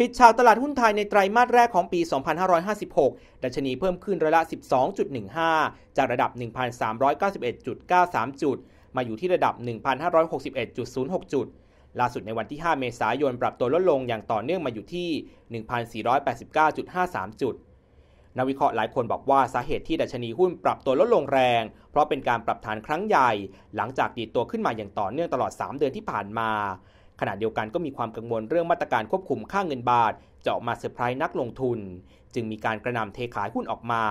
ปิดฉากตลาดหุ้นไทยในไตรมาสแรกของปี 2556 ดัชนีเพิ่มขึ้นร้อยละ 12.15 จากระดับ 1,391.93 จุด มาอยู่ที่ระดับ 1,561.06 จุด ล่าสุดในวันที่ 5 เมษายน ปรับตัวลดลงอย่างต่อเนื่องมาอยู่ที่ 1,489.53 จุด นักวิเคราะห์หลายคนบอกว่าสาเหตุที่ดัชนีหุ้นปรับตัวลดลงแรง เพราะเป็นการปรับฐานครั้งใหญ่ หลังจากดีดตัวขึ้นมาอย่างต่อเนื่องตลอด 3 เดือนที่ผ่านมา ขณะเดียวกันก็มีความกังวลเรื่องมาตรการควบคุมค่าเงินบาทจะออกมาเซอร์ไพรส์นักลงทุน จึงมีการกระนำเทขายหุ้นออกมา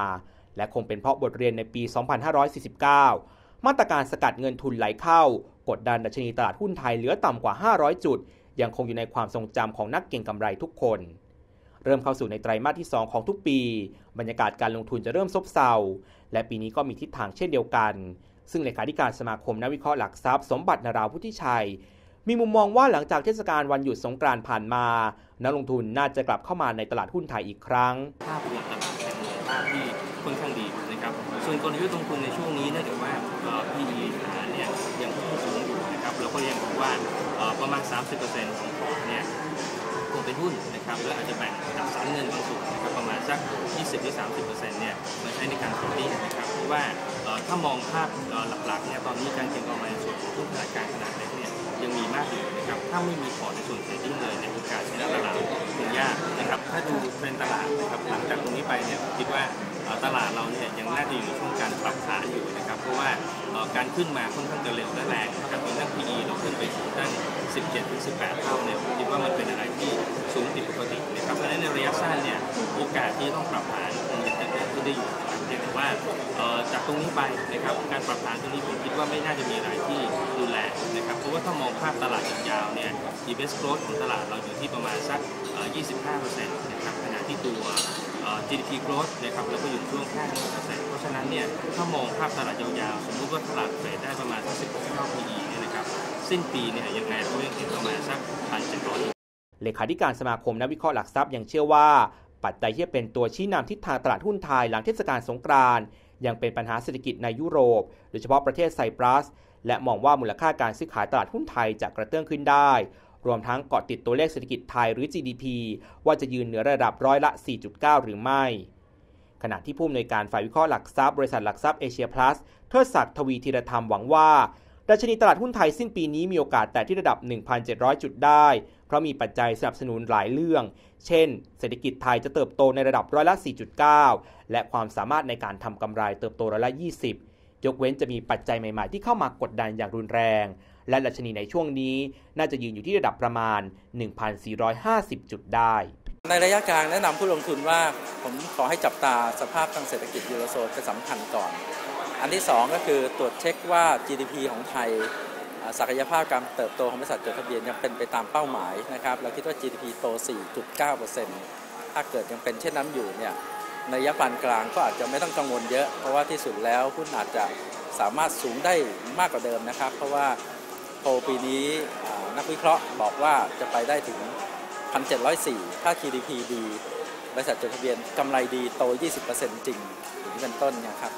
และคงเป็นเพราะบทเรียนในปี 2549 มาตรการสกัดเงินทุนไหลเข้า กดดันดัชนีตลาดหุ้นไทยเหลือต่ำกว่า 500 จุด ยังคงอยู่ในความทรงจำของนักเก็งกำไรทุกคน เริ่มเข้าสู่ในไตรมาสที่ 2 ของทุกปี บรรยากาศการลงทุนจะเริ่มซบเซา และปีนี้ก็มีทิศทางเช่นเดียวกันซึ่งเลขาธิการสมาคมนักวิเคราะห์หลักทรัพย์สมบัตินาราพุทธิชัย มีมุมมองว่าหลังจากเทศกาลวันหยุดสงกรานต์ผ่านมา นักลงทุนน่าจะกลับเข้ามาในตลาดหุ้นไทยอีกครั้ง ภาพรวมตลาดยังมองภาพที่ค่อนข้างดีนะครับ ส่วนกลยุทธ์ลงทุนในช่วงนี้เนื่องจากว่า PE ฐานเนี่ยยังคงสูงอยู่นะครับเราก็ยังบอกว่าประมาณ 30%ของพอร์ตเนี่ยคงเป็นหุ้นนะครับและอาจจะแบ่งจัดสรรเงินบางส่วนนะครับประมาณสัก 20-30%เนี่ยมาใช้ในการโทรดิ้งนะครับเพราะว่าถ้ามองภาพหลักๆเนี่ยตอนนี้การเก็งกำไรส่วนของหุ้นขนาดกลางขนาดเล็กเนี่ย ยังมีมากอยู่นะครับถ้าไม่มีพอร์ตในส่วนเทรดดิ้งเลยในโอกาสชนะตลาดคงยากนะครับถ้าดูเทรนตลาดนะครับหลังจากตรงนี้ไปเนี่ยคิดว่าตลาดเราเนี่ยยังน่าจะอยู่ในช่วงการปรับฐานอยู่นะครับเพราะว่าการขึ้นมาค่อนข้างจะเร็วและแรงนะครับมีนัก PE เราขึ้นไปถึงตั้ง 17-18 เท่าเนี่ยคิดว่ามันเป็นอะไรที่สูงผิดปกตินะครับเพราะฉะนั้นในระยะสั้นเนี่ยโอกาสที่ต้องปรับฐานคงจะเกิดขึ้นได้อยู่แต่ว่าจากตรงนี้ไปนะครับการปรับฐานตรงนี้ผมคิดว่าไม่น่าจะมีอะไรที่รุนแรงนะครับเพราะ ว่าถ้ามองภาพตลาดยาวๆเนี่ย EBS growth ของตลาดเราอยู่ที่ประมาณสัก 25%นะครับขณะที่ตัว GDP growth นะครับเราก็อยู่ช่วงแค่1%เพราะฉะนั้นเนี่ยถ้ามองภาพตลาดยาวๆ สมมุติว่าตลาดเทรดได้ประมาณสัก16เท่า PE เนี่ยนะครับสิ้นปีเนี่ยยังไงเรายังเห็นประมาณสัก1,700เลขาธิการสมาคมนักวิเคราะห์หลักทรัพย์ยังเชื่อว่า ปัจจัยที่เป็นตัวชี้นำทิศทางตลาดหุ้นไทยหลังเทศกาลสงกรานต์ยังเป็นปัญหาเศรษฐกิจในยุโรป โดยเฉพาะประเทศไซปรัส และมองว่ามูลค่าการซื้อขายตลาดหุ้นไทยจะกระเตื้องขึ้นได้ รวมทั้งเกาะติดตัวเลขเศรษฐกิจไทยหรือ GDP ว่าจะยืนเหนือระดับร้อยละ 4.9 หรือไม่ ขณะที่ผู้อำนวยการฝ่ายวิเคราะห์หลักทรัพย์บริษัทหลักทรัพย์เอเชียพลัสเทิดศักดิ์ทวีธีรธรรมหวังว่าดัชนีตลาดหุ้นไทยสิ้นปีนี้มีโอกาสแตะที่ระดับ 1,700 จุดได้ เพราะมีปัจจัยสนับสนุนหลายเรื่อง เช่น เศรษฐกิจไทยจะเติบโตในระดับร้อยละ 4.9 และความสามารถในการทำกำไรเติบโตร้อยละ 20 ยกเว้นจะมีปัจจัยใหม่ๆ ที่เข้ามากดดันอย่างรุนแรง และดัชนีในช่วงนี้น่าจะยืนอยู่ที่ระดับประมาณ 1,450 จุดได้ ในระยะกลางแนะนำผู้ลงทุนว่าผมขอให้จับตาสภาพทางเศรษฐกิจยูโรโซนเป็นสำคัญก่อน อันที่ 2 ก็คือตรวจเช็คว่า GDP ของไทยศักยภาพการเติบโตของบริษัทจดทะเบียนยังเป็นไปตามเป้าหมายนะครับ เราคิดว่า GDP โต 4.9%ถ้าเกิดยังเป็นเช่นนั้นอยู่เนี่ย ในยะปานกลางก็อาจจะไม่ต้องกังวลเยอะ เพราะว่าที่สุดแล้วหุ้นอาจจะสามารถสูงได้มากกว่าเดิมนะครับ เพราะว่าโพปีนี้นักวิเคราะห์บอกว่าจะไปได้ถึง 1,704 ถ้า GDP ดีบริษัทจดทะเบียนกำไรดีโต 20%จริงอย่างนี้เป็นต้นนะครับ